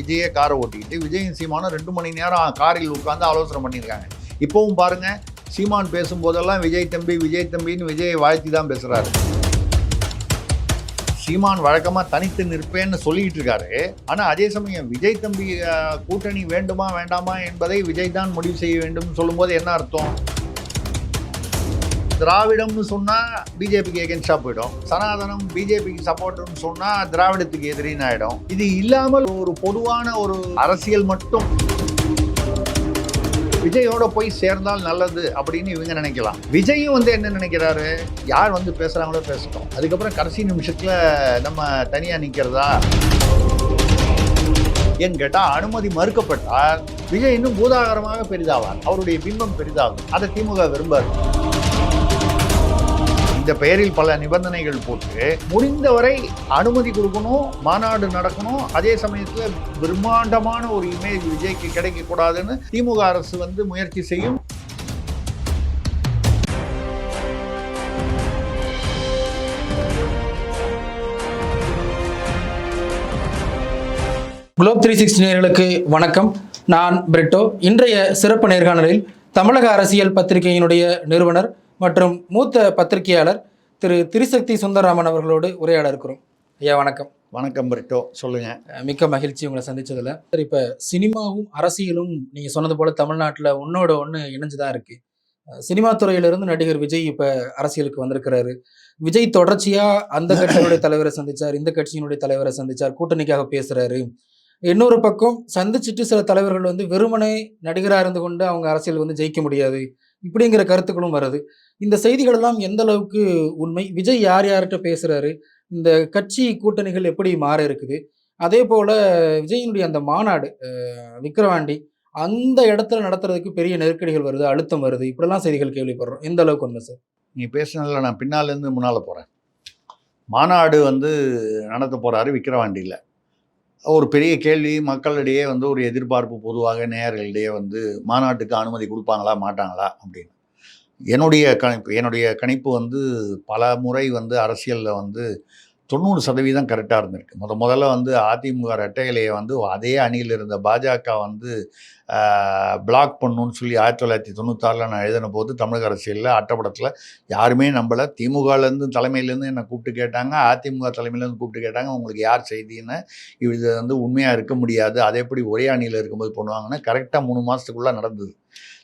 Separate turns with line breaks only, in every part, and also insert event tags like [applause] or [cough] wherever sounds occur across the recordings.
விஜயே காரை ஓட்டிக்கிட்டு விஜயும் சீமானும் ரெண்டு மணி நேரம் காரில் உட்காந்து ஆலோசனை பண்ணியிருக்காங்க. இப்போவும் பாருங்க சீமான் பேசும்போதெல்லாம் விஜய் தம்பி விஜய் தம்பின்னு விஜயை வாழ்த்தி தான் பேசுகிறாரு சீமான் வழக்கமாக தனித்து நிற்பேன்னு சொல்லிக்கிட்டு இருக்காரு. ஆனால் அதே சமயம் விஜய் தம்பி கூட்டணி வேண்டுமா வேண்டாமா என்பதை விஜய் தான் முடிவு செய்ய வேண்டும் சொல்லும்போது என்ன அர்த்தம்? திராவிடம்னு சொன்னால் பிஜேபிக்கு எகென்ஸ்டா போயிடும். சனாதனம் பிஜேபிக்கு சப்போர்ட்னு சொன்னால் திராவிடத்துக்கு எதிரின்னு ஆயிடும். இது இல்லாமல் ஒரு பொதுவான ஒரு அரசியல் மட்டும் விஜயோட போய் சேர்ந்தால் நல்லது அப்படின்னு இவங்க நினைக்கலாம். விஜயும் வந்து என்ன நினைக்கிறாரு? யார் வந்து பேசுறாங்களோ பேசட்டும். அதுக்கப்புறம் கடைசி நிமிஷத்துல நம்ம தனியா நிக்கிறதா? ஏன்னு கேட்டா அனுமதி மறுக்கப்பட்டால் விஜய் இன்னும் பூதாகரமாக பெரிதாவார். அவருடைய பிம்பம் பெரிதாகும். அதை திமுக விரும்பாது. இந்த பெயரில் பல நிபந்தனைகள் போட்டு முடிந்தவரை அனுமதி கொடுக்கணும் மாநாடு நடக்கணும். அதே சமயத்தில் பிரம்மாண்டமான ஒரு இமேஜ் விஜய்க்கு கிடைக்க கூடாதுன்னு திமுக அரசு வந்து முயற்சி செய்யும்.
குளோப் த்ரீ சிக்ஸ்டி நேர்களுக்கு வணக்கம். நான் பிரிட்டோ. இன்றைய சிறப்பு நேர்காணலில் தமிழக அரசியல் பத்திரிகையினுடைய நிறுவனர் மற்றும் மூத்த பத்திரிகையாளர் திரு திரிசக்தி சுந்தரராமன் அவர்களோடு உரையாட இருக்கிறோம். ஐயா வணக்கம்.
வணக்கம் பிரிட்டோ சொல்லுங்க.
அஹ் மிக்க மகிழ்ச்சி உங்களை சந்திச்சதுல. சார் இப்போ சினிமாவும் அரசியலும் நீங்கள் சொன்னது போல தமிழ்நாட்டில் ஒன்னோட ஒன்று இணைஞ்சுதான் இருக்கு. அஹ் சினிமா துறையிலிருந்து நடிகர் விஜய் இப்போ அரசியலுக்கு வந்திருக்கிறாரு. விஜய் தொடர்ச்சியா அந்த கட்சியினுடைய [laughs] தலைவரை சந்திச்சார் இந்த கட்சியினுடைய தலைவரை சந்திச்சார் கூட்டணிக்காக பேசுறாரு. இன்னொரு பக்கம் சந்திச்சுட்டு சில தலைவர்கள் வந்து வெறுமனே நடிகராக இருந்து கொண்டு அவங்க அரசியல் வந்து ஜெயிக்க முடியாது. இப்படிங்கிற கருத்துக்களும் வருது. இந்த செய்திகள் எல்லாம் எந்த அளவுக்கு உண்மை? விஜய் யார் யார்கிட்ட பேசுறாரு? இந்த கட்சி கூட்டணிகள் எப்படி மாற இருக்குது? அதே போல விஜயினுடைய அந்த மாநாடு விக்கிரவாண்டி அந்த இடத்துல நடத்துறதுக்கு பெரிய நெருக்கடிகள் வருது அழுத்தம் வருது. இப்படிலாம் செய்திகள் கேள்விப்படுறோம். எந்த அளவுக்கு உண்மை சார்?
நீ பேசுனதில் நான் பின்னாலேருந்து இருந்து போகிறேன் மாநாடு வந்து நடத்த போகிறாரு விக்கிரவாண்டியில். ஒரு பெரிய கேள்வி. மக்களிடையே வந்து ஒரு எதிர்பார்ப்பு பொதுவாக நேயர்களிடையே வந்து மாநாட்டுக்கு அனுமதி கொடுப்பாங்களா மாட்டாங்களா அப்படின்னு. என்னுடைய கணிப்பு என்னுடைய கணிப்பு வந்து பல முறை வந்து அரசியலில் வந்து தொண்ணூறு சதவீதம் கரெக்டாக இருந்திருக்கு. முத முதல்ல வந்து அதிமுக ரெட்டையிலையை வந்து அதே அணியில் இருந்த பாஜக வந்து பிளாக் பண்ணுன்னு சொல்லி ஆயிரத்தி தொள்ளாயிரத்தி தொண்ணூத்தாறில் நான் எழுதின போது தமிழக அரசியலில் அட்டப்படத்தில் யாருமே நம்மளை திமுகலேருந்து தலைமையிலேருந்து என்னை கூப்பிட்டு கேட்டாங்க. அதிமுக தலைமையிலேருந்து கூப்பிட்டு கேட்டாங்க. உங்களுக்கு யார் செய்தின்னு? இது வந்து உண்மையாக இருக்க முடியாது. அதை எப்படி ஒரே அணியில் இருக்கும்போது பண்ணுவாங்கன்னா கரெக்டாக மூணு மாதத்துக்குள்ளே நடந்தது.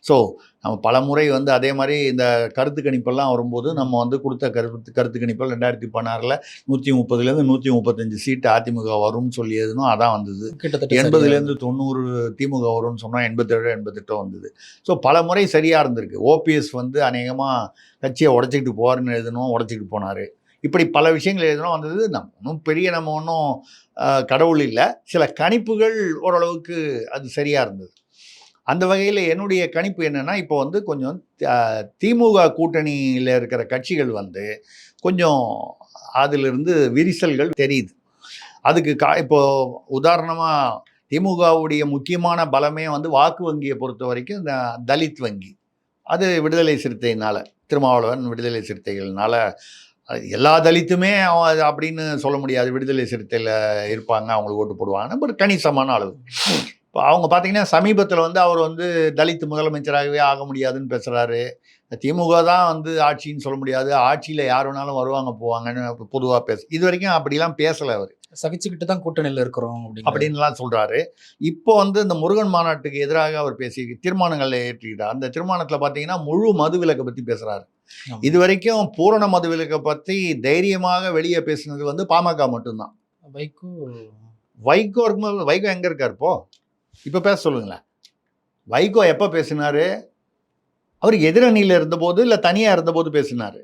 ஸோ நம்ம பல முறை வந்து அதே மாதிரி இந்த கருத்து கணிப்பெல்லாம் வரும்போது நம்ம வந்து கொடுத்த கருத்து கருத்து கணிப்பில் ரெண்டாயிரத்தி பதினாறில் நூற்றி முப்பதுலேருந்து நூற்றி முப்பத்தஞ்சு சீட்டு அதிமுக வரும்னு சொல்லியதுனோ அதான் வந்தது.
கிட்டத்தட்ட
எண்பதுலேருந்து தொண்ணூறு திமுக வரும்னு சொன்னால் எண்பத்தேழு எண்பத்தெட்டோ வந்தது. ஸோ பல முறை சரியாக இருந்திருக்கு ஓபிஎஸ் வந்து அநேகமாக கட்சியை உடச்சிக்கிட்டு போவார்னு எழுதணும் உடச்சிக்கிட்டு போனார். இப்படி பல விஷயங்கள் எழுதணும் வந்தது. நம்ம ஒன்றும் பெரிய நம்ம ஒன்றும் கடவுள் இல்லை. சில கணிப்புகள் ஓரளவுக்கு அது சரியாக இருந்தது. அந்த வகையில் என்னுடைய கணிப்பு என்னென்னா இப்போ வந்து கொஞ்சம் திமுக கூட்டணியில் இருக்கிற கட்சிகள் வந்து கொஞ்சம் அதிலிருந்து விரிசல்கள் தெரியுது. அதுக்கு கா இப்போது உதாரணமாக திமுகவுடைய முக்கியமான பலமே வந்து வாக்கு வங்கியை பொறுத்த வரைக்கும் இந்த தலித் வங்கி. அது விடுதலை சிறுத்தையினால் திருமாவளவன் விடுதலை சிறுத்தைகள்னால எல்லா தலித்துமே அவன் அது அப்படின்னு சொல்ல முடியாது. விடுதலை சிறுத்தையில் இருப்பாங்க அவங்களுக்கு ஓட்டு போடுவாங்க பட் கணிசமான அளவு. இப்போ அவங்க பார்த்தீங்கன்னா சமீபத்தில் வந்து அவர் வந்து தலித் முதலமைச்சராகவே ஆக முடியாதுன்னு பேசுகிறாரு திமுக தான் வந்து ஆட்சின்னு சொல்ல முடியாது. ஆட்சியில் யார் வேணாலும் வருவாங்க போவாங்கன்னு பொதுவாக பேச இது வரைக்கும் அப்படிலாம் பேசலை அவர்.
சகிச்சுக்கிட்டு தான் கூட்டணியில் இருக்கிறோம்
அப்படின்லாம் சொல்றாரு. இப்போ வந்து இந்த முருகன் மாநாட்டுக்கு எதிராக அவர் பேசி தீர்மானங்களை ஏற்றிக்கிட்டார். அந்த தீர்மானத்தில் பார்த்தீங்கன்னா முழு மதுவிலக்கை பற்றி பேசுறாரு.
ஆமா.
இது வரைக்கும் பூரண மதுவிலக்கை பற்றி தைரியமாக வெளியே பேசுனது வந்து பாமக மட்டும்தான்.
வைகோ
வைகோ இருக்கும்போது வைகோ எங்கே இருக்கார் இப்போ? இப்போ பேச சொல்லுங்களேன். வைகோ எப்போ பேசினாரு? அவர் எதிரணியில் இருந்தபோது இல்லை தனியாக இருந்தபோது பேசினாரு.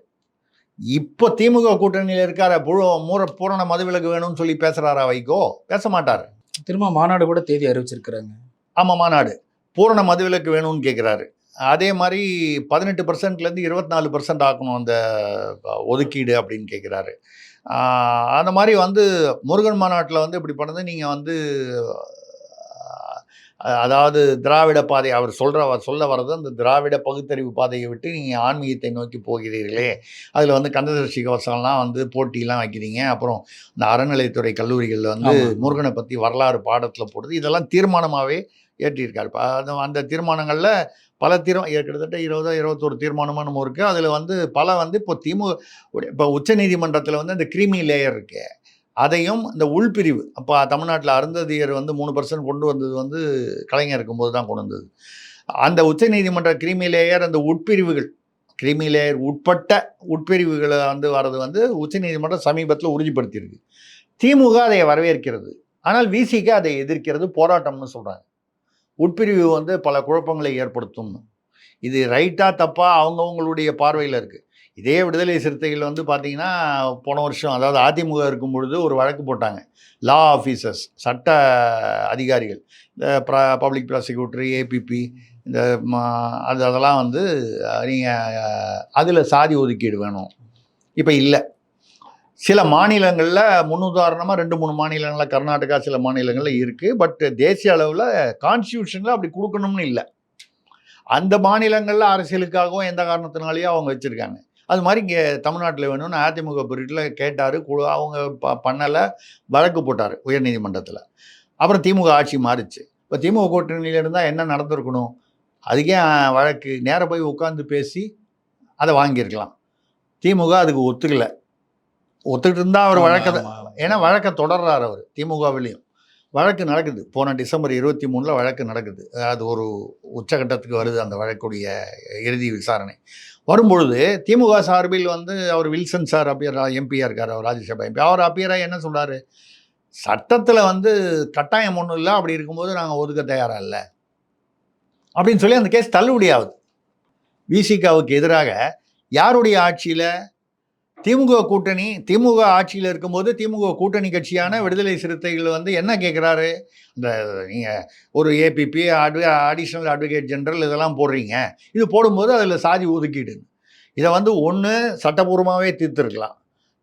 இப்போ திமுக கூட்டணியில் இருக்கார புழு மூர பூரண மதுவிலக்கு வேணும்னு சொல்லி பேசுறாரா வைகோ? பேச மாட்டார்.
திரும்ப மாநாடு கூட தேதி அறிவிச்சிருக்கிறாங்க.
ஆமாம் மாநாடு. பூரண மதுவிலக்கு வேணும்னு கேட்குறாரு அதே மாதிரி பதினெட்டு பர்சன்ட்லேருந்து இருபத்தி நாலு பர்சன்ட் ஆக்கணும் அந்த ஒதுக்கீடு அப்படின்னு கேட்குறாரு அந்த மாதிரி வந்து முருகன் மாநாட்டில் வந்து இப்படி பண்ணது நீங்கள் வந்து அதாவது திராவிட பாதை அவர் அவர் சொல்ல வர்றது அந்த திராவிட பகுத்தறிவு பாதையை விட்டு நீங்கள் ஆன்மீகத்தை நோக்கி போகிறீர்களே. அதில் வந்து கந்ததர்ஷி கவசம்லாம் வந்து போட்டிலாம் வைக்கிறீங்க. அப்புறம் இந்த அறநிலைத்துறை கல்லூரிகளில் வந்து. முருகனை பற்றி வரலாறு பாடத்தில் போடுறது. இதெல்லாம் தீர்மானமாகவே ஏற்றியிருக்காரு இப்ப அது அந்த தீர்மானங்களில் பல தீர்மா கிட்டத்தட்ட இருபதோ இருபத்தோரு தீர்மானமாக நம்ம இருக்குது அதில் வந்து பல வந்து இப்போ திமுக இப்போ உச்சநீதிமன்றத்தில் வந்து இந்த கிரீமி லேயர் இருக்கு. அதையும் இந்த உள்பிரிவு. அப்போ தமிழ்நாட்டில் அருந்ததியர் வந்து மூணு பர்சன்ட் கொண்டு வந்தது வந்து கலைஞர் இருக்கும்போது தான் கொண்டு வந்தது. அந்த உச்சநீதிமன்ற கிரிமி லேயர் அந்த உட்பிரிவுகள் கிரிமி லேயர் உட்பட்ட உட்பிரிவுகளை வந்து வர்றது வந்து உச்சநீதிமன்றம் சமீபத்தில் உறுதிப்படுத்தியிருக்கு. திமுக அதை வரவேற்கிறது. ஆனால் விசிக அதை எதிர்க்கிறது போராட்டம்னு சொல்கிறாங்க உட்பிரிவு வந்து பல குழப்பங்களை ஏற்படுத்தும் இது ரைட்டாக தப்பாக அவங்கவுங்களுடைய பார்வையில் இருக்குது இதே விடுதலை சிறுத்தைகள் வந்து பார்த்திங்கன்னா போன வருஷம் அதாவது அதிமுக இருக்கும் பொழுது ஒரு வழக்கு போட்டாங்க. லா ஆஃபீஸர்ஸ் சட்ட அதிகாரிகள். இந்த பப்ளிக் ப்ராசிக்யூட்டர் ஏபிபி இந்த அது அதெல்லாம் வந்து நீங்கள் அதில் சாதி ஒதுக்கீடு வேணும். இப்போ இல்லை. சில மாநிலங்களில் முன்னுதாரணமாக ரெண்டு மூணு மாநிலங்களில் கர்நாடகா சில மாநிலங்களில் இருக்குது பட் தேசிய அளவில் கான்ஸ்டியூஷனில் அப்படி கொடுக்கணும்னு இல்லை. அந்த மாநிலங்களில் அரசியலுக்காகவும் எந்த காரணத்தினாலேயும் அவங்க வச்சுருக்காங்க. அது மாதிரி இங்கே தமிழ்நாட்டில் வேணும்னு அதிமுக பீரியடில் கேட்டார். குழு அவங்க ப பண்ணலை. வழக்கு போட்டார் உயர்நீதிமன்றத்தில். அப்புறம் திமுக ஆட்சி மாறிச்சு. இப்போ திமுக கூட்டணியில் இருந்தால் என்ன நடந்திருக்கணும்? அதுக்கே வழக்கு. நேராக போய் உட்காந்து பேசி அதை வாங்கியிருக்கலாம். திமுக அதுக்கு ஒத்துக்கலை. ஒத்துக்கிட்டு இருந்தால் அவர் வழக்கை
ஆமா, ஆமா.
ஏன்னா வழக்கை தொடர்றார் அவர் திமுகவிலையும். வழக்கு நடக்குது. போன டிசம்பர் இருபத்தி மூணில் வழக்கு நடக்குது. அது ஒரு உச்சகட்டத்துக்கு வருது அந்த வழக்குடைய இறுதி விசாரணை. வரும்பொழுது திமுக சார்பில் வந்து அவர் வில்சன் சார் அப்பியர் எம்பியாக இருக்கார் அவர் ராஜ்யசபா எம்பி அவர் அப்பியராக என்ன சொல்கிறாரு சட்டத்தில் வந்து கட்டாயம் ஒன்றும் இல்லை அப்படி இருக்கும்போது நாங்கள் ஒதுக்க தயாராக இல்லை. அப்படின்னு சொல்லி அந்த கேஸ் தள்ளுபடி ஆகுது விசிகாவுக்கு எதிராக யாருடைய ஆட்சியில் திமுக கூட்டணி திமுக ஆட்சியில் இருக்கும்போது திமுக கூட்டணி கட்சியான விடுதலை சிறுத்தைகள் வந்து என்ன கேட்குறாரு இந்த நீங்கள் ஒரு ஏபிபி அட்வ அடிஷ்னல் அட்வொகேட் ஜெனரல் இதெல்லாம் போடுறீங்க. இது போடும்போது அதில் சாதி ஒதுக்கீடு. இதை வந்து ஒன்று சட்டபூர்வமாகவே தீர்த்துருக்கலாம்.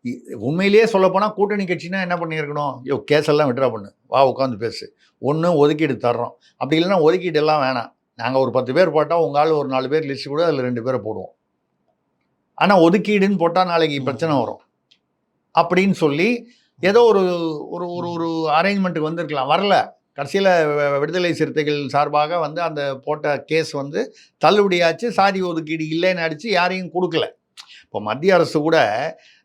இ- உண்மையிலேயே சொல்லப்போனால் கூட்டணி கட்சினா என்ன பண்ணியிருக்கணும்? ஐயோ கேஸெல்லாம் விட்ரா பண்ணு. வா உட்காந்து பேசு. ஒன்று ஒதுக்கீடு தர்றோம். அப்படி இல்லைன்னா ஒதுக்கீடு எல்லாம் வேணாம். நாங்கள் ஒரு பத்து பேர் போட்டால் உங்கள் ஆள் ஒரு நாலு பேர் லிஸ்ட் கூட அதில் ரெண்டு பேரை போடுவோம். ஆனால் ஒதுக்கீடுன்னு போட்டால் நாளைக்கு பிரச்சனை வரும். அப்படின்னு சொல்லி ஏதோ ஒரு ஒரு ஒரு ஒரு அரேஞ்ச்மெண்ட்டுக்கு வந்திருக்கலாம். வரல. கடைசியில் விடுதலை சிறுத்தைகள் சார்பாக வந்து அந்த போட்ட கேஸ் வந்து தள்ளுபடியாச்சு. சாதி ஒதுக்கீடு இல்லைன்னு அடித்து யாரையும் கொடுக்கல. இப்போ மத்திய அரசு கூட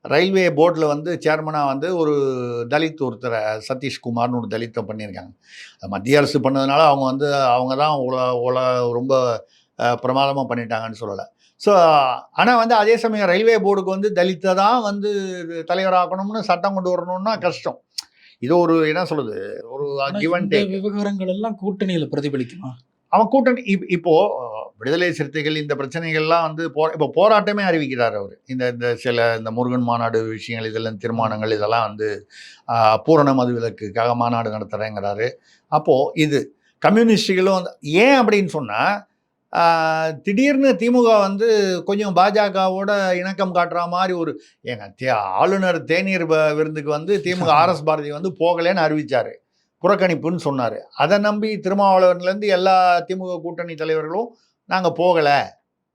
ரயில்வே போர்டில் வந்து சேர்மனாக வந்து ஒரு தலித் ஒருத்தரை சதீஷ்குமார்னு ஒரு தலித்தை பண்ணியிருக்காங்க. மத்திய அரசு பண்ணதுனால அவங்க வந்து அவங்க தான் உல உல ரொம்ப பிரமாதமாக பண்ணிட்டாங்கன்னு சொல்லலை. ஸோ ஆனால் வந்து அதே சமயம் ரயில்வே போர்டுக்கு வந்து தலித்தை தான் வந்து தலைவராக்கணும்னு சட்டம் கொண்டு வரணும்னா கஷ்டம். இது ஒரு என்ன சொல்லுது ஒரு
ஆனா
கிவ் அண்ட்
இந்த
டேக்
விவகாரங்கள் எல்லாம் கூட்டணியில பிரதிபலிக்குமா?
அவன் கூட்டணி இப் இப்போ அஹ், விடுதலை சிறுத்தைகள் இந்த பிரச்சனைகள்லாம் வந்து போ இப்போ போராட்டமே அறிவிக்கிறார் அவர். இந்த இந்த சில இந்த முருகன் மாநாடு விஷயங்கள் இதெல்லாம் தீர்மானங்கள் இதெல்லாம் வந்து பூரண மது விலக்குக்காக மாநாடு நடத்துகிறேங்கிறாரு அப்போது இது கம்யூனிஸ்டுகளும் ஏன் அப்படின்னு சொன்னால் திடீர்னு திமுக வந்து கொஞ்சம் பாஜகவோட இணக்கம் காட்டுற மாதிரி ஒரு ஏங்க தே ஆளுநர் தேநீர் விருந்துக்கு வந்து திமுக [laughs] ஆர்எஸ் பாரதி வந்து போகலைன்னு அறிவிச்சார். புறக்கணிப்புன்னு சொன்னார். அதை நம்பி திருமாவளவன்லேருந்து எல்லா திமுக கூட்டணி தலைவர்களும் நாங்கள் போகலை.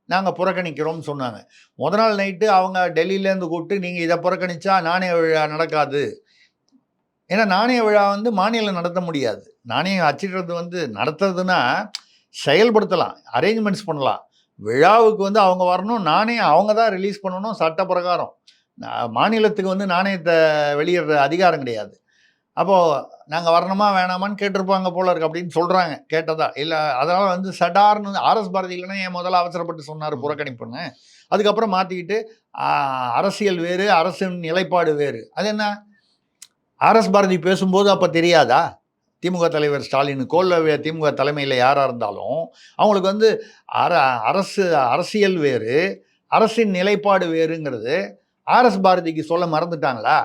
நாங்கள் புறக்கணிக்கிறோம்னு சொன்னாங்க. முத நாள் நைட்டு அவங்க டெல்லியிலேருந்து கூப்பிட்டு நீங்கள் இதை புறக்கணிச்சா நாணய விழா நடக்காது. ஏன்னா நாணய விழா வந்து மாநிலம் நடத்த முடியாது. நாணயம் அச்சிடுறது வந்து நடத்துறதுன்னா செயல்படுத்தலாம் அரேஞ்ச்மெண்ட்ஸ் பண்ணலாம். விழாவுக்கு வந்து அவங்க வரணும் நாணயம் அவங்க தான் ரிலீஸ் பண்ணணும் சட்ட பிரகாரம். மாநிலத்துக்கு வந்து நாணயத்தை வெளியிடுற அதிகாரம் கிடையாது. அப்போது நாங்கள் வரணுமா வேணாமான்னு கேட்டிருப்பாங்க போல இருக்கு அப்படின்னு சொல்கிறாங்க கேட்டதா. இல்லை அதனால் வந்து சடார்னு ஆர்எஸ் பாரதி இல்லைன்னா என் முதல்ல அவசரப்பட்டு சொன்னார் புறக்கணிப்புன்னு. அதுக்கப்புறம் மாற்றிக்கிட்டு அரசியல் வேறு அரசின் நிலைப்பாடு வேறு. அது என்ன? ஆர்எஸ் பாரதி பேசும்போது அப்போ தெரியாதா? திமுக தலைவர் ஸ்டாலினுக்கோ இல்லை திமுக தலைமையில் யாராக இருந்தாலும் அவங்களுக்கு வந்து அர அரசு அரசியல் வேறு அரசின் நிலைப்பாடு வேறுங்கிறது ஆர்எஸ் பாரதிக்கு சொல்ல மறந்துட்டாங்களா?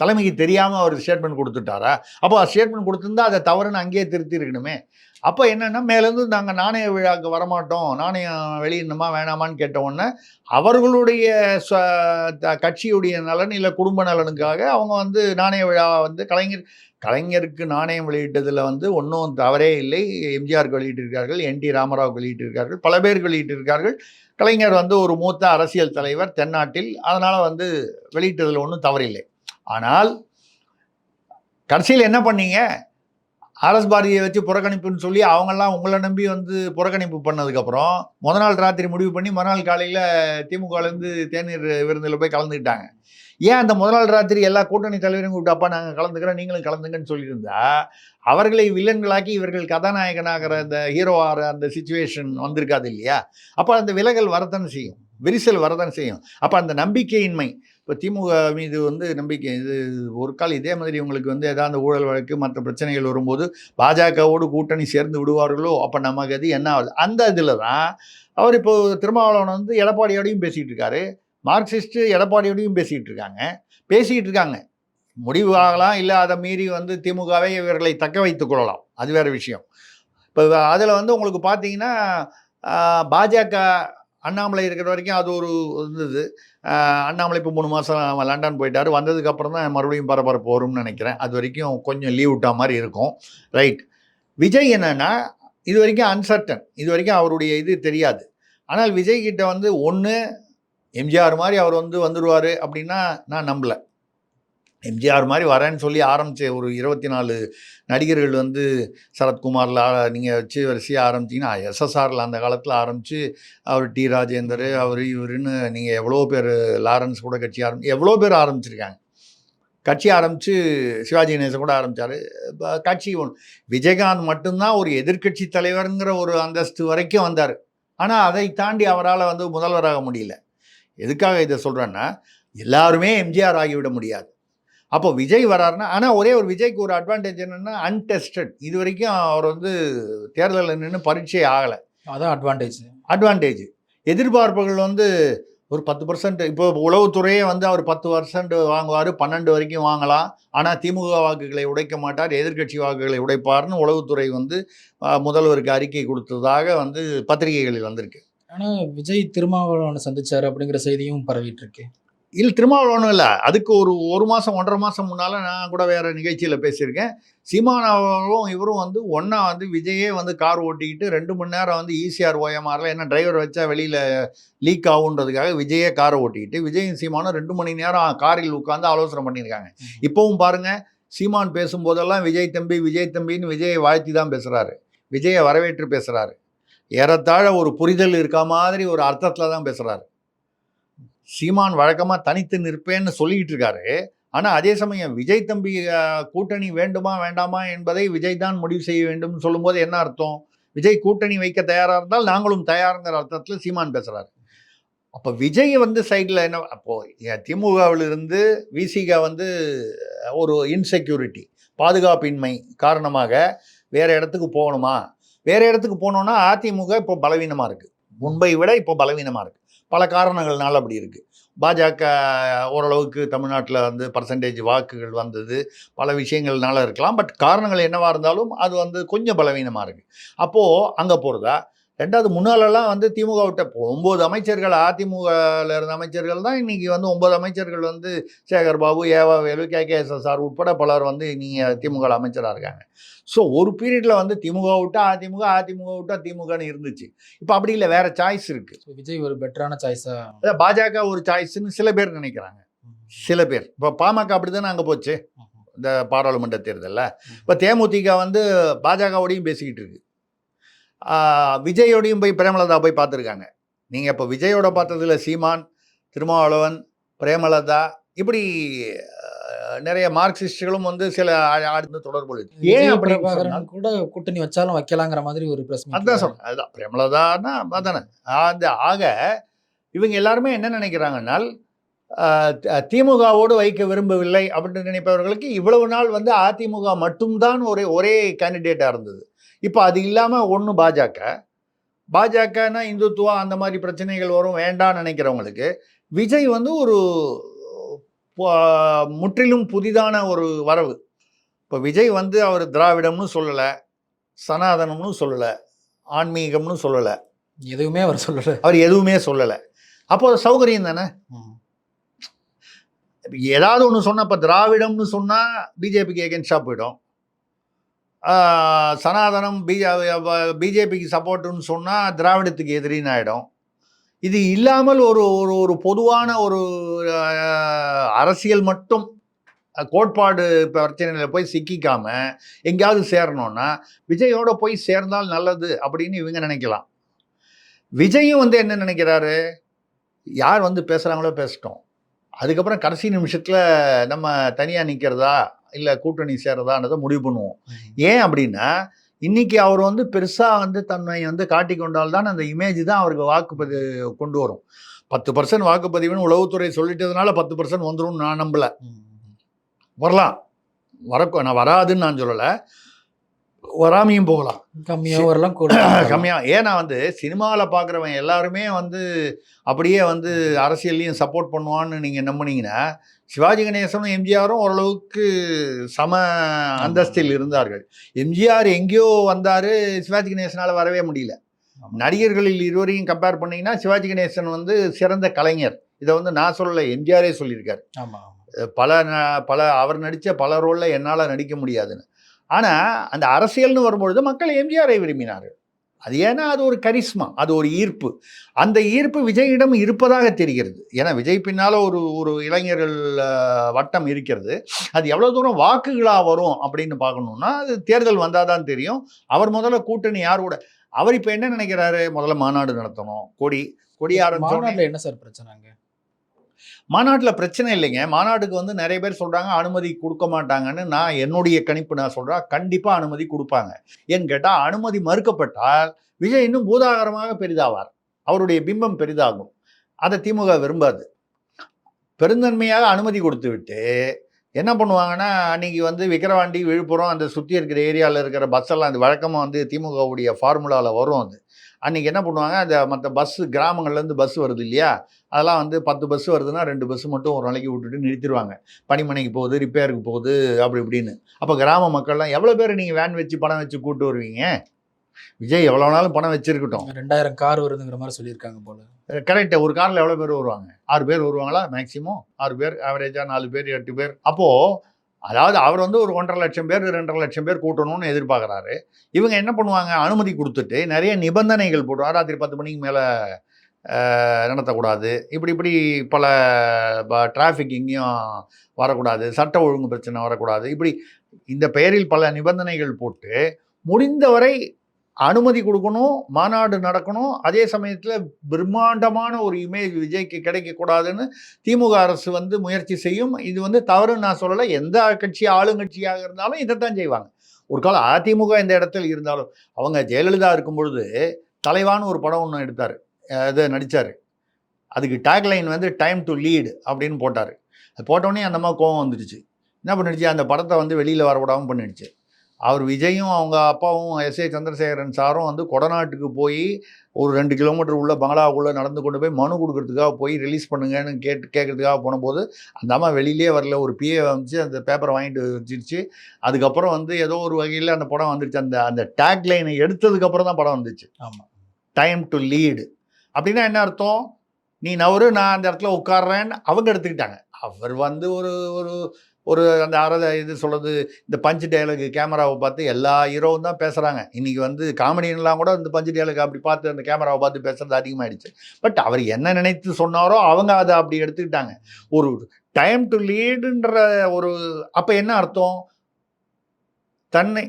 தலைமைக்கு தெரியாமல் அவர் ஸ்டேட்மெண்ட் கொடுத்துட்டாரா? அப்போ ஸ்டேட்மெண்ட் கொடுத்துருந்தா அதை தவறுன்னு அங்கேயே திருத்தி இருக்கணுமே அப்போ என்னென்னா மேலேருந்து நாங்கள் நாணய விழாக்கு வரமாட்டோம். நாணயம் வெளியிடணுமா வேணாமான்னு கேட்ட உடனே அவர்களுடைய ச- த- கட்சியுடைய நலன் இல்லை குடும்ப நலனுக்காக அவங்க வந்து நாணய விழா வந்து கலைஞர் கலைஞருக்கு நாணயம் வெளியிட்டதில் வந்து ஒன்றும் தவறே இல்லை. எம்ஜிஆருக்கு வெளியிட்டிருக்கார்கள் என் டி ராமராவ் வெளியிட்டிருக்கார்கள் பல பேர் வெளியிட்டிருக்கார்கள். கலைஞர் வந்து ஒரு மூத்த அரசியல் தலைவர் தென்னாட்டில். அதனால் வந்து வெளியிட்டதில் ஒன்றும் தவறில்லை. ஆனால் கடைசியில் என்ன பண்ணீங்க? ஆர்எஸ் பாரதியை வச்சு புறக்கணிப்புன்னு சொல்லி அவங்கெல்லாம் உங்களை நம்பி வந்து புறக்கணிப்பு பண்ணதுக்கப்புறம் முத நாள் ராத்திரி முடிவு பண்ணி மறுநாள் காலையில் திமுகலேருந்து தேநீர் விருந்தில் போய் கலந்துக்கிட்டாங்க. ஏன் அந்த முதல் நாள் ராத்திரி எல்லா கூட்டணி தலைவரையும் கூப்பிட்டு அப்பா நாங்கள் கலந்துக்கிறோம் நீங்களும் கலந்துங்கன்னு சொல்லியிருந்தா? அவர்களை வில்லன்களாக்கி இவர்கள் கதாநாயகனாகிற அந்த ஹீரோ ஆகிற அந்த சுச்சுவேஷன் வந்திருக்காது இல்லையா? அப்போ அந்த விலகல் வரத்தானே செய்யும்? விரிசல் வரதானே செய்யும்? அப்போ அந்த நம்பிக்கையின்மை இப்போ திமுக மீது வந்து நம்பிக்கை இது ஒரு கால் இதே மாதிரி உங்களுக்கு வந்து ஏதாவது ஊழல் வழக்கு மற்ற பிரச்சனைகள் வரும்போது பாஜகவோடு கூட்டணி சேர்ந்து விடுவார்களோ? அப்போ நமக்கு அது என்ன ஆகுது? அந்த இதில் தான் அவர் இப்போ திருமாவளவன் வந்து எடப்பாடியோடையும் பேசிகிட்டு இருக்காரு. மார்க்சிஸ்ட்டு எடப்பாடியோடையும் பேசிகிட்டு இருக்காங்க. பேசிக்கிட்டு இருக்காங்க. முடிவு ஆகலாம் இல்லை அதை மீறி வந்து திமுகவை இவர்களை தக்க வைத்துக் கொள்ளலாம். அது வேறு விஷயம். இப்போ அதில் வந்து உங்களுக்கு பார்த்தீங்கன்னா பாஜக அண்ணாமலை இருக்கிற வரைக்கும் அது ஒரு இருந்தது. அண்ணாமலை இப்போ மூணு மாதம் லண்டன் போயிட்டார். வந்ததுக்கப்புறம் தான் மறுபடியும் பரபரப்பு வரும்னு நினைக்கிறேன். அது வரைக்கும் கொஞ்சம் லீவ் விட்டா மாதிரி இருக்கும். ரைட் விஜய் என்னென்னா இது வரைக்கும் அன்சர்டன் இது வரைக்கும் அவருடைய இது தெரியாது. ஆனால் விஜய் கிட்ட வந்து ஒன்று எம்ஜிஆர் மாதிரி அவர் வந்து வந்துடுவார் அப்படின்னா நான் நம்பல. எம்ஜிஆர் மாதிரி வரேன்னு சொல்லி ஆரம்பித்த ஒரு இருபத்தி நாலு நடிகர்கள் வந்து சரத்குமாரில் நீங்கள் வச்சு வரிசையாக ஆரம்பிச்சிங்கன்னா எஸ்எஸ்ஆரில் அந்த காலத்தில் ஆரம்பித்து அவர் டி ராஜேந்தர் அவர் இவருன்னு நீங்கள் எவ்வளோ பேர் லாரன்ஸ் கூட கட்சி ஆரம்பி எவ்வளோ பேர் ஆரம்பிச்சிருக்காங்க. கட்சி ஆரம்பித்து சிவாஜி கணேசன் கூட ஆரம்பித்தார் கட்சி ஒன்று விஜயகாந்த் மட்டும்தான் ஒரு எதிர்க்கட்சி தலைவருங்கிற ஒரு அந்தஸ்து வரைக்கும் வந்தார். ஆனால் அதை தாண்டி அவரால் வந்து முதல்வராக முடியல. எதுக்காக இதை சொல்கிறேன்னா எல்லாருமே எம்ஜிஆர் ஆகிவிட முடியாது. அப்போ விஜய் வராருன்னா ஆனால் ஒரே ஒரு விஜய்க்கு ஒரு அட்வான்டேஜ் என்னென்னா அன்டெஸ்டட் இது வரைக்கும் அவர் வந்து தேர்தலில் நின்று பரீட்சை ஆகலை.
அதான் அட்வான்டேஜ்
அட்வான்டேஜ் எதிர்பார்ப்புகள் வந்து ஒரு பத்து பர்சன்ட் இப்போ உளவுத்துறையே வந்து அவர் பத்து பர்சன்ட் வாங்குவார் பன்னெண்டு வரைக்கும் வாங்கலாம். ஆனால் திமுக வாக்குகளை உடைக்க மாட்டார் எதிர்க்கட்சி வாக்குகளை உடைப்பார்னு உளவுத்துறை வந்து முதல்வருக்கு அறிக்கை கொடுத்ததாக வந்து பத்திரிகைகளில் வந்திருக்கு.
ஆனா விஜய் திருமாவளவனை சந்திச்சாரு அப்படிங்கிற செய்தியும் பரவிட்டு இருக்கு.
இல்லை திருமாவளவனும் இல்லை. அதுக்கு ஒரு ஒரு மாதம் ஒன்றரை மாதம் முன்னால் நான் கூட வேறு நிகழ்ச்சியில் பேசியிருக்கேன். சீமானாவும் இவரும் வந்து ஒன்றா வந்து விஜயே வந்து கார் ஓட்டிக்கிட்டு ரெண்டு மணி நேரம் வந்து E ஈசிஆர் ஓஎம்ஆரில் என்ன டிரைவர் வச்சா வெளியில் லீக் ஆகுன்றதுக்காக விஜயே காரை ஓட்டிக்கிட்டு விஜயும் சீமானும் ரெண்டு மணி நேரம் காரில் உட்காந்து ஆலோசனை பண்ணியிருக்காங்க. இப்போவும் பாருங்கள் சீமான் பேசும்போதெல்லாம் விஜய் தம்பி விஜய் தம்பின்னு விஜயை வாழ்த்தி தான் பேசுகிறாரு விஜயை வரவேற்று பேசுகிறாரு ஏறத்தாழ ஒரு புரிதல் இருக்க மாதிரி ஒரு அர்த்தத்தில் தான் பேசுகிறாரு சீமான் வழக்கமாக தனித்து நிற்பேன்னு சொல்லிக்கிட்டு இருக்காரு ஆனால் அதே சமயம் விஜய் தம்பி கூட்டணி வேண்டுமா வேண்டாமா என்பதை விஜய் தான் முடிவு செய்ய வேண்டும்னு சொல்லும்போது என்ன அர்த்தம்? விஜய் கூட்டணி வைக்க தயாராக இருந்தால் நாங்களும் தயாருங்கிற அர்த்தத்தில் சீமான் பேசுகிறாரு அப்போ விஜய் வந்து சைடில் என்ன அப்போது திமுகவிலிருந்து விசிக வந்து ஒரு இன்செக்யூரிட்டி பாதுகாப்பின்மை காரணமாக வேறு இடத்துக்கு போகணுமா? வேறு இடத்துக்கு போனோன்னா அதிமுக இப்போ பலவீனமாக இருக்குது முன்பை விட இப்போ பலவீனமாக இருக்குது பல காரணங்கள்னால அப்படி இருக்குது பாஜக ஓரளவுக்கு தமிழ்நாட்டில் வந்து பர்சன்டேஜ் வாக்குகள் வந்தது. பல விஷயங்கள்னால இருக்கலாம். பட் காரணங்கள் என்னவாக இருந்தாலும் அது வந்து கொஞ்சம் பலவீனமாக இருக்குது அப்போது அங்கே போகிறதா ரெண்டாவது முன்னாலெல்லாம் வந்து திமுக விட்ட ஒம்பது அமைச்சர்கள் அதிமுகவில் இருந்த அமைச்சர்கள் தான் இன்றைக்கி வந்து ஒம்பது அமைச்சர்கள் வந்து சேகர் பாபு ஏவா Velu K. K. S. S. R உட்பட பலர் வந்து நீங்கள் திமுக அமைச்சராக இருக்காங்க. ஸோ ஒரு பீரியடில் வந்து திமுக விட்டா அதிமுக அதிமுக விட்டா திமுகன்னு இருந்துச்சு. இப்போ அப்படி இல்லை வேறு சாய்ஸ் இருக்குது
விஜய் ஒரு பெட்டரான சாய்ஸா
அதான் பாஜக ஒரு சாய்ஸ்னு சில பேர் நினைக்கிறாங்க. சில பேர். இப்போ பாமக அப்படி தானே அங்கே போச்சு? இந்த பாராளுமன்ற தேர்தலில். இப்போ தேமுதிக வந்து பாஜகவோடையும் பேசிக்கிட்டு இருக்கு. ஆஹ் விஜயோடையும் போய் பிரேமலதா போய் பார்த்துருக்காங்க. நீங்கள் இப்போ விஜயோட பார்த்ததுல சீமான் திருமாவளவன் பிரேமலதா இப்படி நிறைய மார்க்சிஸ்டுகளும் வந்து சில ஆழ்ந்த தொடர்பு. ஏன்
பிரபாகரன் கூட கூட்டணி வச்சாலும் வைக்கலாங்கிற மாதிரி ஒரு பிரஸ்
அதுதான் சொல்றேன். அதுதான். பிரேமலதான்னா அதானே. அந்த ஆக இவங்க எல்லாருமே என்ன தி- திமுகவோடு வைக்க விரும்பவில்லை அப்படின்னு நினைப்பவர்களுக்கு இவ்வளவு நாள் வந்து அதிமுக மட்டும்தான் ஒரே ஒரே கேண்டிடேட்டாக இருந்தது. இப்போ அது இல்லாமல் ஒன்று பாஜக. பாஜகனா இந்துத்துவா அந்த மாதிரி பிரச்சனைகள் வரும் வேண்டாம்னு நினைக்கிறவங்களுக்கு. விஜய் வந்து ஒரு முற்றிலும் புதிதான ஒரு வரவு. இப்போ விஜய் வந்து அவர் திராவிடம்னு சொல்லலை சனாதனம்னு சொல்லலை ஆன்மீகம்னு சொல்லலை.
எதுவுமே அவர் சொல்லல.
அவர் எதுவுமே சொல்லலை. அப்போ சௌகரியம் தானே? ஏதாவது ஒன்று சொன்னால் இப்போ திராவிடம்னு சொன்னால் பிஜேபிக்கு எகென்ஸ்டாக போயிடும். சனாதனம் பிஜே பிஜேபிக்கு சப்போர்ட்டுன்னு சொன்னால் திராவிடத்துக்கு எதிரின்னு ஆகிடும் இது இல்லாமல் ஒரு ஒரு ஒரு பொதுவான ஒரு அரசியல் மட்டும் கோட்பாடு பிரச்சனையில் போய் சிக்கிக்காம எங்கேயாவது சேரணும்னா விஜயோட போய் சேர்ந்தால் நல்லது அப்படின்னு இவங்க நினைக்கலாம். விஜயும் வந்து என்ன நினைக்கிறாரு? யார் வந்து பேசுகிறாங்களோ பேசட்டும். அதுக்கப்புறம் கடைசி நிமிஷத்தில் நம்ம தனியாக நிற்கிறதா இல்லை கூட்டணி சேர்றதான்றதை முடிவு பண்ணுவோம். ஏன் அப்படின்னா இன்னைக்கு அவர் வந்து பெருசாக வந்து தன்னை வந்து காட்டி கொண்டால்தான் அந்த இமேஜ் தான் அவருக்கு வாக்குப்பதிவு கொண்டு வரும். பத்து பர்சன்ட் வாக்குப்பதிவுன்னு உளவுத்துறை சொல்லிட்டதுனால பத்து பர்சன்ட் வந்துடும் நான் நம்பல. வரலாம். வரக்கூ நான் வராதுன்னு நான் சொல்லலை. வராமையும் போகலாம்.
கம்மியாக வரலாம் கூட [clears throat]
கம்மியாக ஏன்னா வந்து சினிமாவில் பார்க்குறவன் எல்லாருமே வந்து அப்படியே வந்து அரசியல்லையும் சப்போர்ட் பண்ணுவான்னு நீங்கள் நம்புனீங்கன்னா சிவாஜி கணேசனும் எம்ஜிஆரும் ஓரளவுக்கு சம அந்தஸ்தில் இருந்தார்கள். எம்ஜிஆர் எங்கேயோ வந்தார் சிவாஜி கணேசனால் வரவே முடியல. நடிகர்களில் இருவரையும் கம்பேர் பண்ணீங்கன்னா சிவாஜி கணேசன் வந்து சிறந்த கலைஞர். இதை வந்து நான் சொல்லலை எம்ஜிஆரே சொல்லியிருக்காரு.
ஆமா
பல பல அவர் நடித்த பல ரோலில் என்னால் நடிக்க முடியாதுன்னு. ஆனால் அந்த அரசியல்னு வரும்பொழுது மக்கள் எம்ஜிஆரை விரும்பினார்கள். அது ஏன்னா அது ஒரு கரிஸ்மா அது ஒரு ஈர்ப்பு. அந்த ஈர்ப்பு விஜயிடம் இருப்பதாக தெரிகிறது. ஏன்னா விஜய் பின்னால் ஒரு ஒரு இளைஞர்கள் வட்டம் இருக்கிறது. அது எவ்வளோ தூரம் வாக்குகளாக வரும் அப்படின்னு பார்க்கணுன்னா அது தேர்தல் வந்தால் தான் தெரியும். அவர் முதல்ல கூட்டணி யார் கூட? அவர் இப்போ என்ன நினைக்கிறாரு? முதல்ல மாநாடு நடத்தணும். கொடி கொடி
மாநாட்டில் என்ன சார் பிரச்சனைங்க?
மாநாட்டில் பிரச்சனை இல்லைங்க. மாநாட்டுக்கு வந்து நிறைய பேர் சொல்கிறாங்க அனுமதி கொடுக்க மாட்டாங்கன்னு. நான் என்னுடைய கணிப்பு நான் சொல்கிறேன் கண்டிப்பாக அனுமதி கொடுப்பாங்க. ஏன்னு கேட்டால் அனுமதி மறுக்கப்பட்டால் விஜய் இன்னும் பூதாகரமாக பெரிதாவார். அவருடைய பிம்பம் பெரிதாகும். அதை திமுக விரும்பாது. பெருந்தன்மையாக அனுமதி கொடுத்து விட்டு என்ன பண்ணுவாங்கன்னா அன்றைக்கி வந்து விக்கிரவாண்டி விழுப்புரம் அந்த சுற்றி இருக்கிற ஏரியாவில் இருக்கிற பஸ்ஸெல்லாம் அது வழக்கமாக வந்து திமுகவுடைய ஃபார்முலாவில் வரும் அது. அன்றைக்கி என்ன பண்ணுவாங்க அந்த மற்ற பஸ்ஸு கிராமங்கள்லேருந்து பஸ் வருது இல்லையா? அதெல்லாம் வந்து பத்து பஸ் வருதுன்னா ரெண்டு பஸ் மட்டும் ஒரு நாளைக்கு விட்டுட்டு நிறுத்திடுவாங்க. பணிமனைக்கு போகுது ரிப்பேருக்கு போகுது அப்படி இப்படின்னு. அப்போ கிராம மக்கள்லாம் எவ்வளோ பேர் நீங்கள் வேன் வச்சு பணம் வச்சு கூட்டு வருவீங்க? விஜய் எவ்வளோ நாளும் பணம் வச்சிருக்கட்டும்.
ரெண்டாயிரம் கார் வருதுங்கிற மாதிரி சொல்லியிருக்காங்க போல.
கரெக்ட் ஒரு காரில் எவ்வளோ பேர் வருவாங்க? ஆறு பேர் வருவாங்களா மேக்ஸிமம் ஆறு பேர் ஆவரேஜாக நாலு பேர் எட்டு பேர். அப்போது அதாவது அவர் வந்து ஒரு ஒன்றரை லட்சம் பேர் ரெண்டரை லட்சம் பேர் கூட்டணும்னு எதிர்பார்க்குறாரு. இவங்க என்ன பண்ணுவாங்க? அனுமதி கொடுத்துட்டு நிறைய நிபந்தனைகள் போடுவாங்க ராத்திரி பத்து மணிக்கு மேலே நடத்தக்கூடாது. இப்படி இப்படி பல டிராஃபிக் இங்கேயும் வரக்கூடாது. சட்ட ஒழுங்கு பிரச்சனை வரக்கூடாது. இப்படி இந்த பெயரில் பல நிபந்தனைகள் போட்டு முடிந்தவரை அனுமதி கொடுக்கணும் மாநாடு நடக்கணும். அதே சமயத்தில் பிரம்மாண்டமான ஒரு இமேஜ் விஜய்க்கு கிடைக்கக்கூடாதுன்னு திமுக அரசு வந்து முயற்சி செய்யும். இது வந்து தவறுன்னு நான் சொல்லலை. எந்த கட்சி ஆளுங்கட்சியாக இருந்தாலும் இதைத்தான் செய்வாங்க. ஒரு காலம் அதிமுக இந்த இடத்துல இருந்தாலும் அவங்க ஜெயலலிதா இருக்கும் பொழுது தலைவான்னு ஒரு படம் ஒன்று எடுத்தார். இதை நடித்தார் அதுக்கு டேக்லைன் வந்து டைம் டு லீடு அப்படின்னு போட்டார். அது போட்டோடனே அந்த மாதிரி கோவம் வந்துடுச்சு. என்ன பண்ணிடுச்சு? அந்த படத்தை வந்து வெளியில் வரவிடாமல் பண்ணிடுச்சு. அவர் விஜயும் அவங்க அப்பாவும் எஸ். ஏ. சந்திரசேகரன் சாரும் வந்து கொடநாட்டுக்கு போய் ஒரு ரெண்டு கிலோமீட்டர் உள்ள பங்களாவுக்குள்ளே நடந்து கொண்டு போய் மனு கொடுக்கறதுக்காக போய் ரிலீஸ் பண்ணுங்கன்னு கேட்டு கேட்கறதுக்காக போனபோது அந்த அம்மா வெளியிலே வரல. ஒரு பிஏ வந்துச்சு. அந்த பேப்பரை வாங்கிட்டு வச்சிருச்சு அதுக்கப்புறம் வந்து ஏதோ ஒரு வகையில் அந்த படம் வந்துருச்சு. அந்த அந்த டேக் லைனை எடுத்ததுக்கப்புறம் தான் படம் வந்துச்சு.
ஆமா.
டைம் டு லீடு அப்படின்னா என்ன அர்த்தம்? நீ நவரு நான் அந்த இடத்துல உட்கார்றேன்னு அவங்க எடுத்துக்கிட்டாங்க. அவர் வந்து ஒரு ஒரு ஒரு அந்த அறத இது சொல்கிறது இந்த பஞ்சு டயலாக் கேமராவை பார்த்து எல்லா ஹீரோவும் தான் பேசுகிறாங்க இன்றைக்கி வந்து காமெடியெல்லாம் கூட இந்த பஞ்சு டயலாக் அப்படி பார்த்து அந்த கேமராவை பார்த்து பேசுகிறது அதிகமாகிடுச்சு பட் அவர் என்ன நினைத்து சொன்னாரோ அவங்க அதை அப்படி எடுத்துக்கிட்டாங்க. ஒரு டைம் டு லீடுன்ற ஒரு அப்போ என்ன அர்த்தம்? தன்னை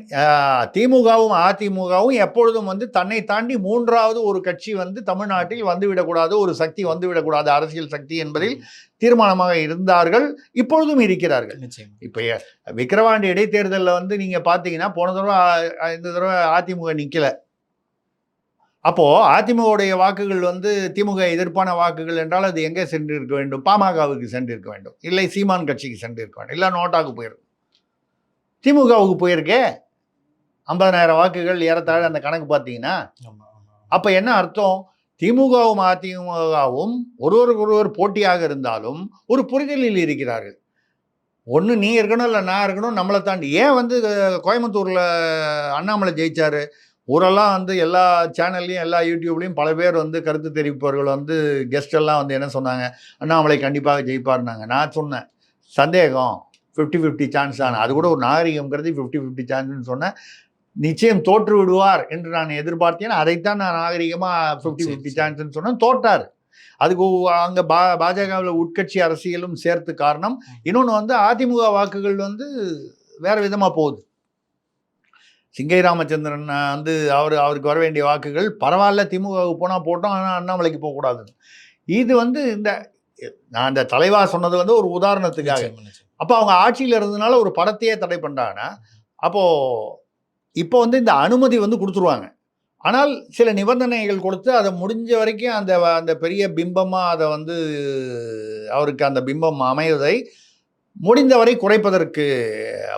திமுகவும் அதிமுகவும் எப்பொழுதும் வந்து தன்னை தாண்டி மூன்றாவது ஒரு கட்சி வந்து தமிழ்நாட்டில் வந்துவிடக்கூடாது ஒரு சக்தி வந்துவிடக்கூடாது அரசியல் சக்தி என்பதில் தீர்மானமாக இருந்தார்கள் இப்பொழுதும் இருக்கிறார்கள்.
நிச்சயம்.
இப்போ விக்கிரவாண்டி இடைத்தேர்தலில் வந்து நீங்கள் பார்த்தீங்கன்னா போன தடவை இந்த தடவை அதிமுக நிற்கல அப்போது அதிமுகவுடைய வாக்குகள் வந்து திமுக எதிர்ப்பான வாக்குகள் என்றால் அது எங்கே சென்றிருக்க வேண்டும்? பாமகவுக்கு சென்றிருக்க வேண்டும். இல்லை சீமான் கட்சிக்கு சென்றிருக்க வேண்டும். இல்லை நோட்டாவுக்கு போயிருக்கும் திமுகவுக்கு போயிருக்கே. ஐம்பதனாயிரம் வாக்குகள் ஏறத்தாழ அந்த கணக்கு பார்த்தீங்கன்னா அப்போ என்ன அர்த்தம்? திமுகவும் அதிமுகவும் ஒருவருக்கு ஒருவர் போட்டியாக இருந்தாலும் ஒரு புரிதலில் இருக்கிறார்கள். ஒன்று நீ இருக்கணும் இல்லை நான் இருக்கணும் நம்மளை தாண்டி. ஏன் வந்து கோயம்புத்தூரில் அண்ணாமலை ஜெயிச்சாரு? ஊரெல்லாம் வந்து எல்லா சேனல்லையும் எல்லா யூடியூப்லேயும் பல பேர் வந்து கருத்து தெரிவிப்பவர்கள் வந்து கெஸ்ட் எல்லாம் வந்து என்ன சொன்னாங்க? அண்ணாமலை கண்டிப்பாக ஜெயிப்பாருனாங்க. நான் சொன்னேன். சந்தேகம். ஃபிஃப்டி ஃபிஃப்டி சான்ஸ் தான். அது கூட ஒரு நாகரிகம் கருதி ஃபிஃப்டி ஃபிஃப்டி சான்ஸ்னு சொன்னேன் நிச்சயம் தோற்று விடுவார் என்று நான் எதிர்பார்த்தேன். அதைத்தான் நான் நாகரிகமாக ஃபிஃப்டி ஃபிஃப்டி. சான்ஸ்னு சொன்னேன். தோற்றார். அதுக்கு அங்கே பா பாஜகவில் உட்கட்சி அரசியலும் சேர்த்து காரணம். இன்னொன்று வந்து அதிமுக வாக்குகள் வந்து வேற விதமாக போகுது. சிங்கை ராமச்சந்திரன் வந்து அவர் அவருக்கு வர வேண்டிய வாக்குகள் பரவாயில்ல திமுகவுக்கு போனால் போட்டோம் ஆனால் அண்ணாமலைக்கு போகக்கூடாது இது வந்து இந்த நான் அந்த தலைவா சொன்னது வந்து ஒரு உதாரணத்துக்காக. அப்போ அவங்க ஆட்சியில் இருந்ததுனால ஒரு படத்தையே தடை பண்ணுறாங்கன்னா அப்போது இப்போ வந்து இந்த அனுமதி வந்து கொடுத்துருவாங்க. ஆனால் சில நிபந்தனைகள் கொடுத்து அதை முடிஞ்ச வரைக்கும் அந்த வ- அந்த பெரிய பிம்பமாக அதை வந்து அவருக்கு அந்த பிம்பம் அமைவதை முடிந்தவரை குறைப்பதற்கு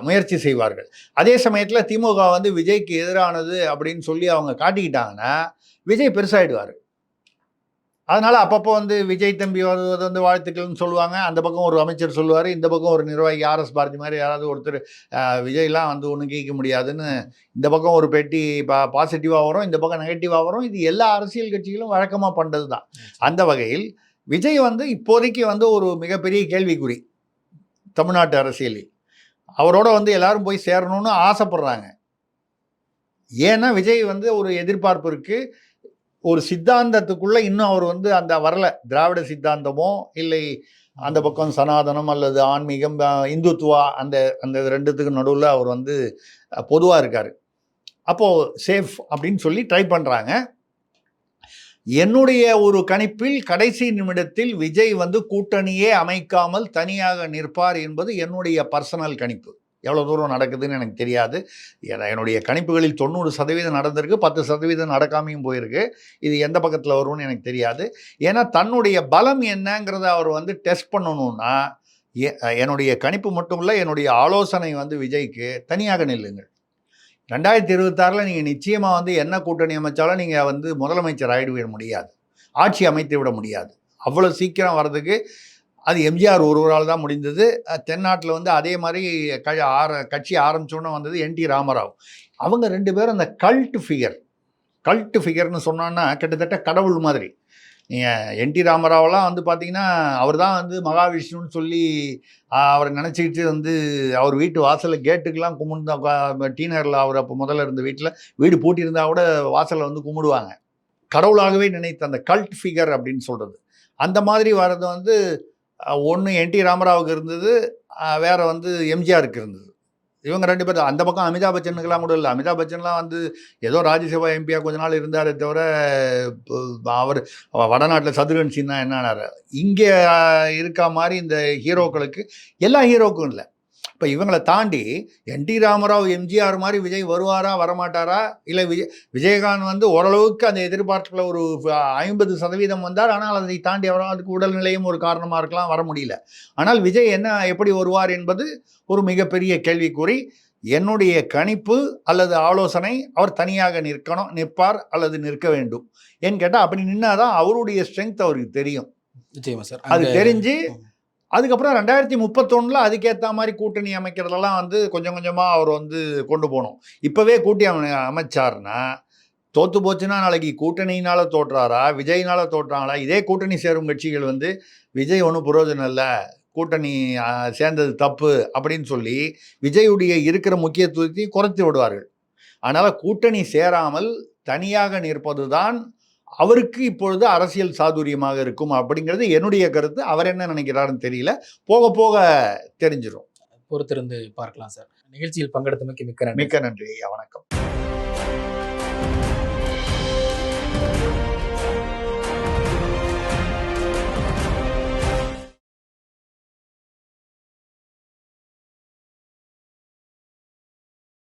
முயற்சி செய்வார்கள். அதே சமயத்தில் திமுக வந்து விஜய்க்கு எதிரானது அப்படின்னு சொல்லி அவங்க காட்டிக்கிட்டாங்கன்னா விஜய் பெருசாகிடுவார் அதனால அப்பப்போ வந்து விஜய் தம்பி வருவது வந்து வாழ்த்துக்கள்னு சொல்லுவாங்க. அந்த பக்கம் ஒரு அமைச்சர் சொல்லுவார் இந்த பக்கம் ஒரு நிர்வாகி ஆர்எஸ் பாரதி மாதிரி யாராவது ஒருத்தர் விஜய்லாம் வந்து ஒன்றும் கேட்க முடியாதுன்னு இந்த பக்கம் ஒரு பெட்டி பா பாசிட்டிவாக வரும் இந்த பக்கம் நெகட்டிவாக வரும். இது எல்லா அரசியல் கட்சிகளும் வழக்கமாக பண்ணுறது தான் அந்த வகையில் விஜய் வந்து இப்போதைக்கு வந்து ஒரு மிகப்பெரிய கேள்விக்குறி தமிழ்நாட்டு அரசியலில். அவரோட வந்து எல்லாரும் போய் சேரணும்னு ஆசைப்படுறாங்க. ஏன்னா விஜய் வந்து ஒரு எதிர்பார்ப்பு இருக்கு. ஒரு சித்தாந்தத்துக்குள்ள இன்னும் அவர் வந்து அந்த வரல. திராவிட சித்தாந்தமோ இல்லை அந்த பக்கம் சனாதனம் அல்லது ஆன்மீகம் இந்துத்துவா அந்த அந்த ரெண்டுத்துக்கு நடுவில் அவர் வந்து பொதுவாக இருக்கார். அப்போது சேஃப் அப்படின்னு சொல்லி ட்ரை பண்ணுறாங்க என்னுடைய ஒரு கணிப்பில் கடைசி நிமிடத்தில் விஜய் வந்து கூட்டணியே அமைக்காமல் தனியாக நிற்பார் என்பது என்னுடைய பர்சனல் கணிப்பு. எவ்வளோ தூரம் நடக்குதுன்னு எனக்கு தெரியாது. என்னுடைய கணிப்புகளில் தொண்ணூறு சதவீதம் நடந்திருக்கு பத்து சதவீதம் நடக்காமையும் போயிருக்கு. இது எந்த பக்கத்தில் வரும்னு எனக்கு தெரியாது. ஏன்னா தன்னுடைய பலம் என்னங்கிறத அவர் வந்து டெஸ்ட் பண்ணணும்னா எ- என்னுடைய கணிப்பு மட்டும் இல்லை என்னுடைய ஆலோசனை வந்து விஜய்க்கு தனியாக நில்லுங்கள். ரெண்டாயிரத்தி இருபத்தாறில் நீங்கள் நிச்சயமாக வந்து என்ன கூட்டணி அமைச்சாலும் நீங்கள் வந்து முதலமைச்சர் ஆகிடுவிட முடியாது. ஆட்சி அமைத்து விட முடியாது. அவ்வளோ சீக்கிரம் வர்றதுக்கு அது எம்ஜிஆர் ஒருவரால் தான் முடிந்தது. தென்னாட்டில் வந்து அதே மாதிரி க ஆர கட்சி ஆரம்பிச்சோன்னே வந்தது என் டி ராமராவ். அவங்க ரெண்டு பேரும் அந்த கல்ட் ஃபிகர் கல்ட் ஃபிகர்னு சொன்னோன்னா கிட்டத்தட்ட கடவுள் மாதிரி. நீங்கள் என் டி ராமராவெல்லாம் வந்து பார்த்தீங்கன்னா அவர் தான் வந்து மகாவிஷ்ணுன்னு சொல்லி அவரை நினச்சிக்கிட்டு வந்து அவர் வீட்டு வாசலில் கேட்டுக்கெலாம் கும்பிட்டு டி நகரில் அவர் அப்போ முதல்ல இருந்த வீட்டில் வீடு பூட்டியிருந்தா கூட வாசலில் வந்து கும்பிடுவாங்க. கடவுளாகவே நினைத்த அந்த கல்ட் ஃபிகர் அப்படின்னு சொல்கிறது அந்த மாதிரி வர்றது வந்து ஒன்று என் டி ராமராவுக்கு இருந்தது வேறு வேற வந்து எம்ஜிஆருக்கு இருந்தது. இவங்க ரெண்டு பேரும் அந்த பக்கம் அமிதாப் பச்சனுக்கெல்லாம் கூட இல்லை. அமிதாப் பச்சன்லாம் வந்து ஏதோ ராஜ்யசபா எம்பியா கொஞ்ச நாள் இருந்தாரே தவிர அவர் வடநாட்டில் சதுரன் சின்னா என்னானார் இங்கே இருக்க மாதிரி இந்த ஹீரோக்களுக்கு எல்லா ஹீரோக்கும் இல்லை. இப்போ இவங்களை தாண்டி என் டி ராமராவ் எம்ஜிஆர் மாதிரி விஜய் வருவாரா வரமாட்டாரா? இல்லை விஜய் விஜயகாந்த் வந்து ஓரளவுக்கு அந்த எதிர்பார்ப்புல ஒரு ஐம்பது சதவீதம் வந்தார். ஆனால் அதை தாண்டி அவரால் அதுக்கு உடல்நிலையும் ஒரு காரணமாக இருக்கலாம் வர முடியல. ஆனால் விஜய் என்ன எப்படி வருவார் என்பது ஒரு மிகப்பெரிய கேள்விக்குறி. என்னுடைய கணிப்பு அல்லது ஆலோசனை அவர் தனியாக நிற்கணும் நிற்பார் அல்லது நிற்க வேண்டும். ஏன்னு கேட்டால் அப்படி நின்னாதான் அவருடைய ஸ்ட்ரென்த் அவருக்கு தெரியும்.
நிச்சயமா சார்
அது தெரிஞ்சு. அதுக்கப்புறம் ரெண்டாயிரத்தி முப்பத்தொன்னில் அதுக்கேற்ற மாதிரி கூட்டணி அமைக்கிறதெல்லாம் வந்து கொஞ்சம் கொஞ்சமாக அவர் வந்து கொண்டு போகணும் இப்போவே கூட்டி அமை அமைச்சார்னா தோத்து போச்சுன்னா நாளைக்கு கூட்டணியினால் தோற்றாரா விஜய்னால் தோற்றாங்களா? இதே கூட்டணி சேரும் கட்சிகள் வந்து விஜய் ஒன்றும் புரோஜனம் இல்லை கூட்டணி சேர்ந்தது தப்பு அப்படின்னு சொல்லி விஜயுடைய இருக்கிற முக்கியத்துவத்தையும் குறைத்து விடுவார்கள். அதனால் கூட்டணி சேராமல் தனியாக நிற்பது தான் அவருக்கு இப்பொழுது அரசியல் சாதுரியமாக இருக்கும் அப்படிங்கிறது என்னுடைய கருத்து. அவர் என்ன நினைக்கிறாருன்னு தெரியல. போக போக தெரிஞ்சிடும்
பொறுத்திருந்து பார்க்கலாம் சார். நிகழ்ச்சியில் பங்கெடுத்தமைக்கு மிக்க நன்றி.
மிக்க நன்றி. வணக்கம்.